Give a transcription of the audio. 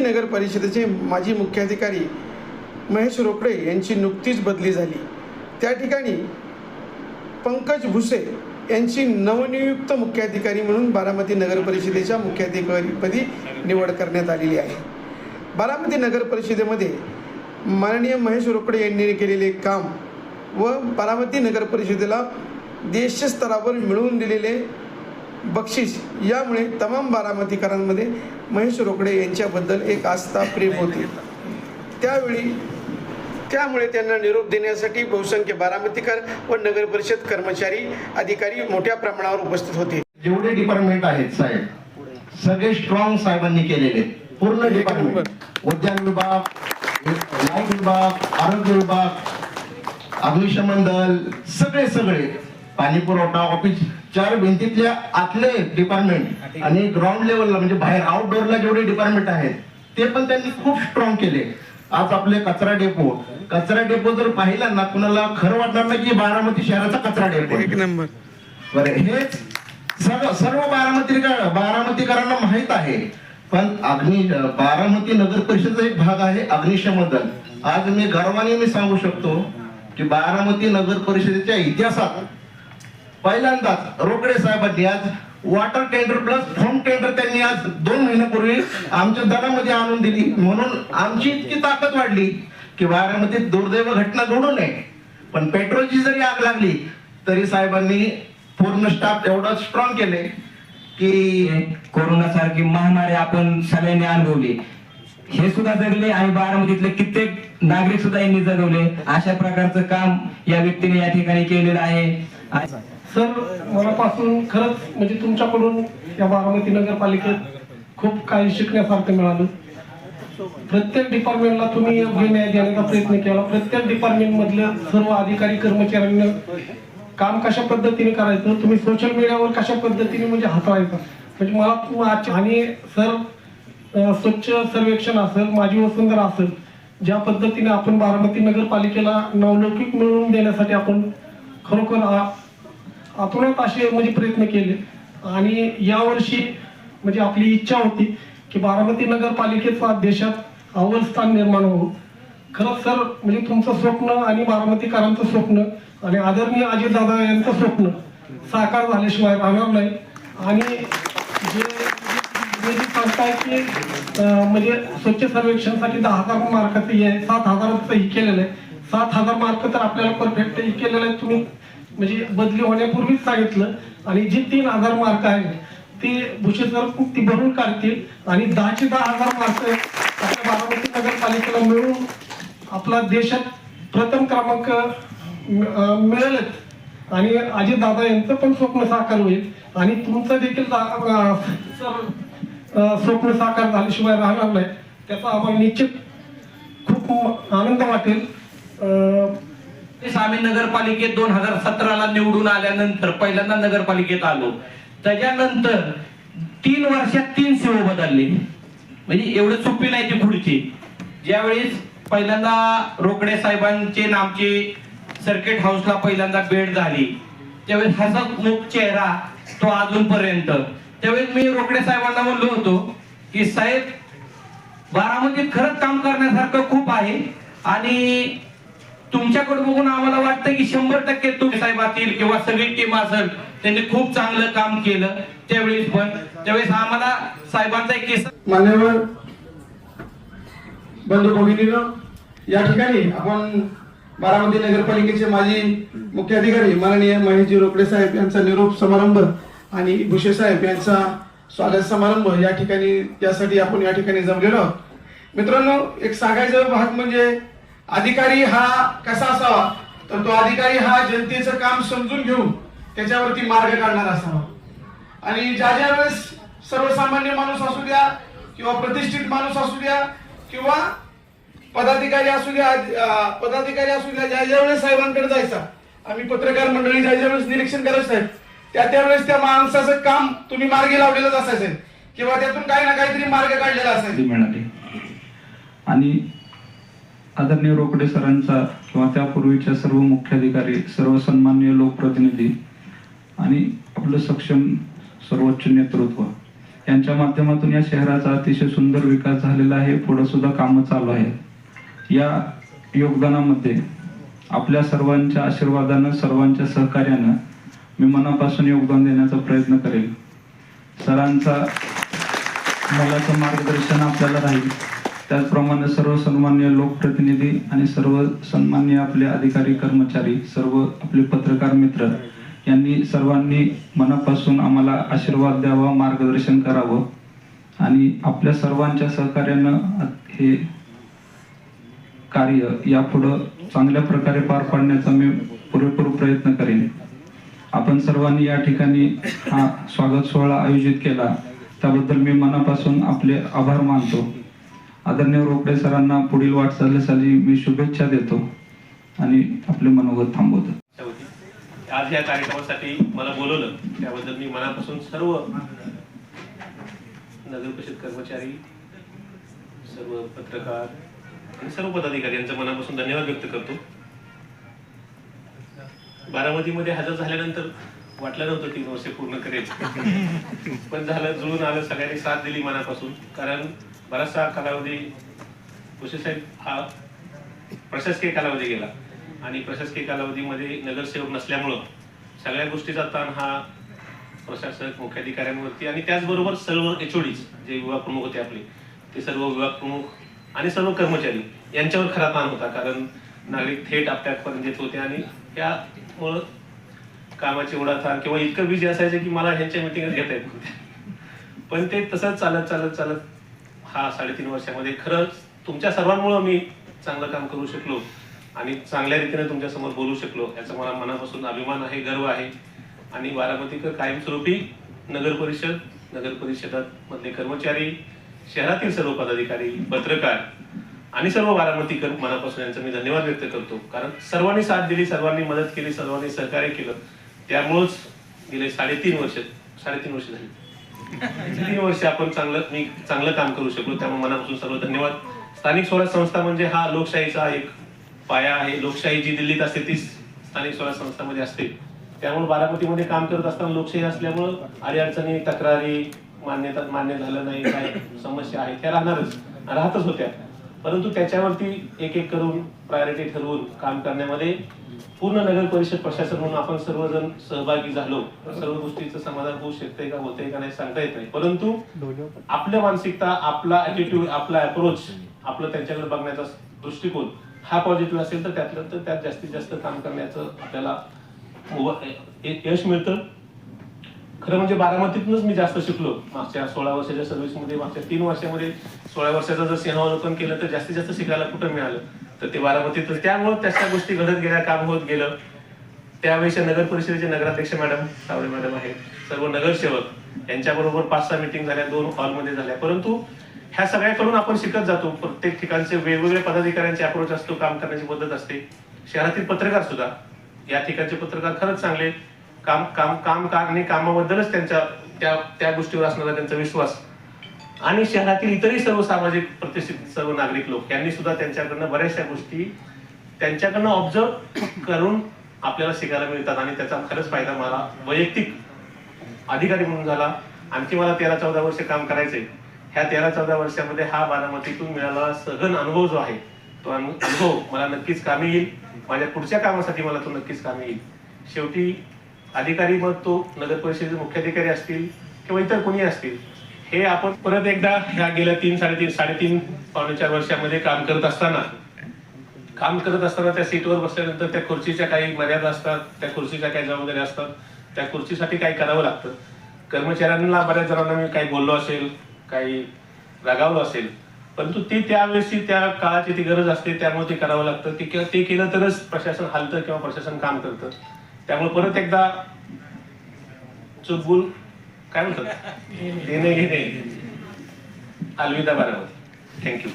बारामती नगर परिषदेचे माजी मुख्याधिकारी महेश रोकडे यांची नुकतीच बदली झाली. त्या ठिकाणी पंकज भुसे यांची नवनियुक्त मुख्याधिकारी म्हणून बारामती नगर परिषदेच्या मुख्याधिकारीपदी निवड करण्यात आलेली आहे. बारामती नगर परिषदेमध्ये माननीय महेश रोकडे यांनी केलेले काम व बारामती नगर परिषदेला देशस्तरावर मिळवून दिलेले बक्षीस. यामुळे तमाम बारामतीकरांमध्ये महेश रोकडे यांच्याबद्दल एक आस्था प्रेम होती. त्यावेळी त्यामुळे त्यांना निरोप देण्यासाठी बहुसंख्य बारामतीकर व नगर परिषद कर्मचारी अधिकारी मोठ्या प्रमाणावर उपस्थित होते. जेवढे डिपार्टमेंट आहेत साहेब सगळे स्ट्रॉंग साहेबांनी केलेले पूर्ण डिपार्टमेंट उद्यान विभाग लाइट विभाग आरोग्य विभाग अग्निशमन दल सगळे सगळे. पाणी पुरवठा ऑफिस चार भिंतीतल्या आतले डिपार्टमेंट आणि ग्राउंड लेवलला म्हणजे बाहेर आउटडोअरला जेवढे डिपार्टमेंट आहेत ते पण त्यांनी खूप स्ट्रॉंग केले. आज आपले कचरा डेपो कचरा डेपो जर पाहिला ना कुणाला खरं वाटणार नाही की बारामती शहराचा कचरा डेपो आहे. नंबर. बरं हेच सर्व सर्व बारामती बारामतीकरांना माहीत आहे. पण अग्नि बारामती नगर परिषदेचा एक भाग आहे अग्निशमन दल. आज मी गर्वाने मी सांगू शकतो की बारामती नगर परिषदेच्या इतिहासात पहिल्यांदाच रोकडे साहेबांनी आज. Water tender plus home tender त्यांनी आज दोन महिन्यापूर्वी आमच्या दरामध्ये आणून दिली. म्हणून आमची इतकी ताकद वाढली की बारामतीत दुर्दैव घटना घडू नये. पण पेट्रोलची जरी आग लागली तरी साहेबांनी पूर्ण स्टाफ एवढा स्ट्रॉंग केले की कोरोना सारखी महामारी आपण सगळ्यांनी अनुभवली. हे सुद्धा जगले आणि बारामतीतले कित्येक नागरिक सुद्धा यांनी जगवले. अशा प्रकारचं काम या व्यक्तीने या ठिकाणी केलेलं आहे. सर मनापासून खरंच म्हणजे तुमच्याकडून या बारामती नगरपालिकेत खूप काही शिकण्यासारखं मिळालं. प्रत्येक डिपार्टमेंटला तुम्ही योग्य न्याय देण्याचा प्रयत्न केला. प्रत्येक डिपार्टमेंट मधल्या सर्व अधिकारी कर्मचाऱ्यांना काम कशा पद्धतीने करायचं तुम्ही सोशल मीडियावर कशा पद्धतीने म्हणजे हाताळायचं? म्हणजे मला आज- आणि सर स्वच्छ सर्वेक्षण असेल माझी वसुंधरा असेल ज्या पद्धतीने आपण बारामती नगरपालिकेला नवलौकिक मिळवून देण्यासाठी आपण खरोखर आ- असे म्हणजे प्रयत्न केले. आणि यावर्षी म्हणजे आपली इच्छा होती की बारामती नगरपालिकेचा देशात अव्वल स्थान निर्माण होऊ. खरंच सर म्हणजे तुमचं स्वप्न आणि बारामतीकरांचं स्वप्न आणि आदरणीय अजितदादा यांचं स्वप्न साकार झाल्याशिवाय राहणार नाही. आणि जे जे सांगताय की म्हणजे स्वच्छ सर्वेक्षणसाठी दहा हजार मार्काचं हे आहे. सात हजाराचं हे केलेलं आहे. सात हजार मार्क तर आपल्याला परफेक्ट ही केलेलं आहे. तुम्ही म्हणजे बदली होण्यापूर्वीच सांगितलं. आणि जी तीन हजार मार्क आहेत ते भूषे सर ती भरून काढतील. आणि दहाचे दहा हजार मार्क आपल्या बारामती नगरपालिकेला मिळून आपला देशात प्रथम क्रमांक मिळेलच. आणि अजित दादा यांचं पण स्वप्न साकार होईल. आणि तुमचं देखील स्वप्न साकार झाल्याशिवाय राहणार नाही. त्याचा आम्हाला निश्चित खूप म- आनंद वाटेल. आम्ही नगरपालिकेत दोन हजार सतराला निवडून आल्यानंतर पहिल्यांदा नगरपालिकेत आलो. त्याच्यानंतर तीन वर्षात तीन सेवा बदलली. म्हणजे एवढं सोपी नाही ती पुढची. ज्यावेळेस पहिल्यांदा रोकडे साहेबांचे नामचे सर्किट हाऊसला पहिल्यांदा भेट झाली. त्यावेळेस हसतमुख चेहरा तो अजूनपर्यंत. त्यावेळेस मी रोकडे साहेबांना म्हणलो होतो की साहेब बारामतीत खरंच काम करण्यासारखं खूप आहे आणि तुमच्याकडे बघून आम्हाला वाटतं की शंभर टक्के तुम्ही साहेबातील किंवा सगळी टीम असेल त्यांनी खूप चांगलं काम केलं त्यावेळेस पण. त्यावेळेस आम्हाला साहेबांचा एक केस मान्यवर बंधू भगिनीनं या ठिकाणी आपण बारामती नगरपालिकेचे माजी मुख्य अधिकारी माननीय महेशजी रोकडे साहेब यांचा निरोप समारंभ आणि भुसे साहेब यांचा स्वागत समारंभ या ठिकाणी त्यासाठी आपण या ठिकाणी जमलेलो आहोत. मित्रांनो एक सांगायचं भाग म्हणजे अधिकारी हा कसा असावा? तर तो अधिकारी हा जनतेचं काम समजून घेऊन त्याच्यावरती मार्ग काढणार असावा. आणि ज्या ज्या वेळेस सर्वसामान्य माणूस असू द्या किंवा प्रतिष्ठित माणूस असू द्या किंवा पदाधिकारी असू द्या पदाधिकारी असू द्या ज्या ज्या वेळेस साहेबांकडे जायचा आम्ही पत्रकार मंडळी ज्या ज्या वेळेस निरीक्षण करत साहेब त्या त्यावेळेस त्या माणसाचं काम तुम्ही मार्गी लावलेलंच असायचं. किंवा त्यातून काही ना काहीतरी मार्ग काढलेला असायचा. आणि आदरणीय रोकडे सरांचा किंवा त्यापूर्वीच्या सर्व मुख्याधिकारी सर्व सन्माननीय लोकप्रतिनिधी आणि आपलं सक्षम सर्वोच्च नेतृत्व यांच्या माध्यमातून या शहराचा अतिशय सुंदर विकास झालेला आहे. पुढे सुद्धा कामं चालू आहेत. या योगदानामध्ये आपल्या सर्वांच्या आशीर्वादानं सर्वांच्या सहकार्यानं मी मनापासून योगदान देण्याचा प्रयत्न करेल. सरांचा मलाचं मार्गदर्शन आपल्याला राहील. त्याचप्रमाणे सर्व सन्मान्य लोकप्रतिनिधी आणि सर्व सन्मान्य आपले अधिकारी कर्मचारी सर्व आपले पत्रकार मित्र यांनी सर्वांनी मनापासून आम्हाला आशीर्वाद द्यावा मार्गदर्शन करावं आणि आपल्या सर्वांच्या सहकार्यानं हे कार्य यापुढं चांगल्या प्रकारे पार पाडण्याचा मी पुरेपूर प्रयत्न करेन. आपण सर्वांनी या ठिकाणी हा स्वागत सोहळा आयोजित केला. त्याबद्दल मी मनापासून आपले आभार मानतो. आदरणीय रोकडे सरांना पुढील वाटचालीसाठी मी शुभेच्छा देतो आणि आपले मनोगत थांबवतो. आज या कार्यक्रमासाठी मला बोलवलं त्याबद्दल मी मनापासून सर्व नगर परिषद कर्मचारी सर्व पत्रकार आणि सर्व पदाधिकारी यांचं मनापासून धन्यवाद व्यक्त करतो. बारामतीमध्ये हजर झाल्यानंतर वाटलं नव्हतं तीन वर्ष पूर्ण करेल. पण झालं जुळून आलं सगळ्यांनी साथ दिली मनापासून. कारण बराचसा कालावधी साहेब हा प्रशासकीय कालावधी गेला. आणि प्रशासकीय कालावधीमध्ये नगरसेवक नसल्यामुळं सगळ्या गोष्टीचा ताण हा प्रशासक मुख्याधिकाऱ्यांवरती आणि त्याचबरोबर सर्व एचओडीज जे विभाग प्रमुख होते आपले ते सर्व विभाग प्रमुख आणि सर्व कर्मचारी यांच्यावर खरा ताण होता. कारण नागरिक थेट आपल्यापर्यंत येत होते आणि त्यामुळं कामाची एवढा ताण किंवा इतकं बिझी असायचं की मला ह्यांच्या मिटिंगच घेता येत नव्हत्या. पण ते तसंच चालत चालत चालत हा साडेतीन वर्षामध्ये खरंच तुमच्या सर्वांमुळं मी चांगलं काम करू शकलो आणि चांगल्या रीतीने तुमच्यासमोर बोलू शकलो याचा मला मनापासून अभिमान आहे गर्व आहे. आणि बारामतीकर कायमस्वरूपी नगर परिषद नगर परिषदात मधले कर्मचारी शहरातील सर्व पदाधिकारी पत्रकार आणि सर्व बारामतीकर मनापासून यांचा मी धन्यवाद व्यक्त करतो. कारण सर्वांनी साथ दिली सर्वांनी मदत केली सर्वांनी सहकार्य केलं. त्यामुळंच गेले साडेतीन वर्ष साडेतीन वर्ष झाली. तीन वर्ष आपण चांगलं मी चांगलं काम करू शकलो त्यामुळे मनापासून सर्व धन्यवाद. स्थानिक स्वराज संस्था म्हणजे हा लोकशाहीचा एक पाया आहे. लोकशाही जी दिल्लीत असते ती स्थानिक स्वराज संस्थामध्ये असते. त्यामुळे बारामतीमध्ये काम करत असताना लोकशाही असल्यामुळं अडीअडचणी तक्रारी मान्यता मान्य झालं नाही काय समस्या आहे त्या राहणारच. राहतच होत्या. परंतु त्याच्यावरती एक एक करून प्रायोरिटी ठरवून काम करण्यामध्ये पूर्ण नगर परिषद प्रशासन म्हणून आपण सर्वजण सहभागी झालो. तर सर्व गोष्टीचं समाधान होऊ शकते का होतंय का नाही सांगता येत नाही. परंतु आपल्या मानसिकता आपला ऍटिट्यूड आपला अप्रोच आपलं त्यांच्याकडे बघण्याचा दृष्टिकोन हा पॉझिटिव्ह असेल तर त्यातलं तर त्यात जास्तीत जास्त काम करण्याचं आपल्याला यश मिळतं. खरं म्हणजे बारामतीतूनच मी जास्त शिकलो. मागच्या सोळा वर्षाच्या सर्व्हिसमध्ये मागच्या तीन वर्षामध्ये सोळा वर्षाचं जर सिंहावलोकन केलं तर जास्तीत जास्त शिकायला कुठं मिळालं? तर ते बारामतीतच त्यामुळे तशा गोष्टी घडत गेल्या काम होत गेलं. त्यावेळेस नगर परिषदेचे नगराध्यक्ष मॅडम सावळे मॅडम आहेत. सर्व नगरसेवक यांच्याबरोबर पाच सहा मिटिंग झाल्या दोन हॉलमध्ये झाल्या. परंतु ह्या सगळ्याकडून आपण शिकत जातो. प्रत्येक ठिकाणचे वेगवेगळे पदाधिकाऱ्यांचे अप्रोच असतो काम करण्याची पद्धत असते. शहरातील पत्रकार सुद्धा या ठिकाणचे पत्रकार खरंच चांगले. काम काम काम आणि कामाबद्दलच त्यांच्या त्या त्या गोष्टीवर असणारा त्यांचा विश्वास. आणि शहरातील इतरही सर्व सामाजिक प्रतिष्ठित सर्व नागरिक लोक यांनी सुद्धा त्यांच्याकडनं बऱ्याचशा गोष्टी त्यांच्याकडनं ऑब्झर्व करून आपल्याला शिकायला मिळतात आणि त्याचा खरंच फायदा मला वैयक्तिक अधिकारी म्हणून झाला. आणखी मला तेरा चौदा वर्ष काम करायचंय. ह्या तेरा चौदा वर्षामध्ये हा बारामतीतून मिळालेला सघन अनुभव जो आहे तो अनु- अनुभव मला नक्कीच कामी येईल. माझ्या पुढच्या कामासाठी मला तो नक्कीच कामी येईल. शेवटी अधिकारी मग तो नगर परिषदेचे मुख्याधिकारी असतील किंवा इतर कोणी असतील हे आपण परत एकदा ह्या गेल्या तीन साडेतीन साडेतीन पावणे चार वर्षामध्ये काम करत असताना काम करत असताना त्या सीटवर बसल्यानंतर त्या खुर्चीच्या काही मर्यादा असतात त्या खुर्चीच्या काही जबाबदाऱ्या असतात त्या खुर्चीसाठी काही करावं लागतं. कर्मचाऱ्यांना बऱ्याच जणांना मी काही बोललो असेल काही रागावलं असेल परंतु ते त्यावेळेसची त्या काळाची ती गरज असते त्यामुळे ते करावं लागतं ते किंवा ते केलं तरच प्रशासन हालतं किंवा प्रशासन काम करतं. त्यामुळे परत एकदा चुकबुल काय म्हणतात? देणे घेणे. अलविदा बारामती. थँक्यू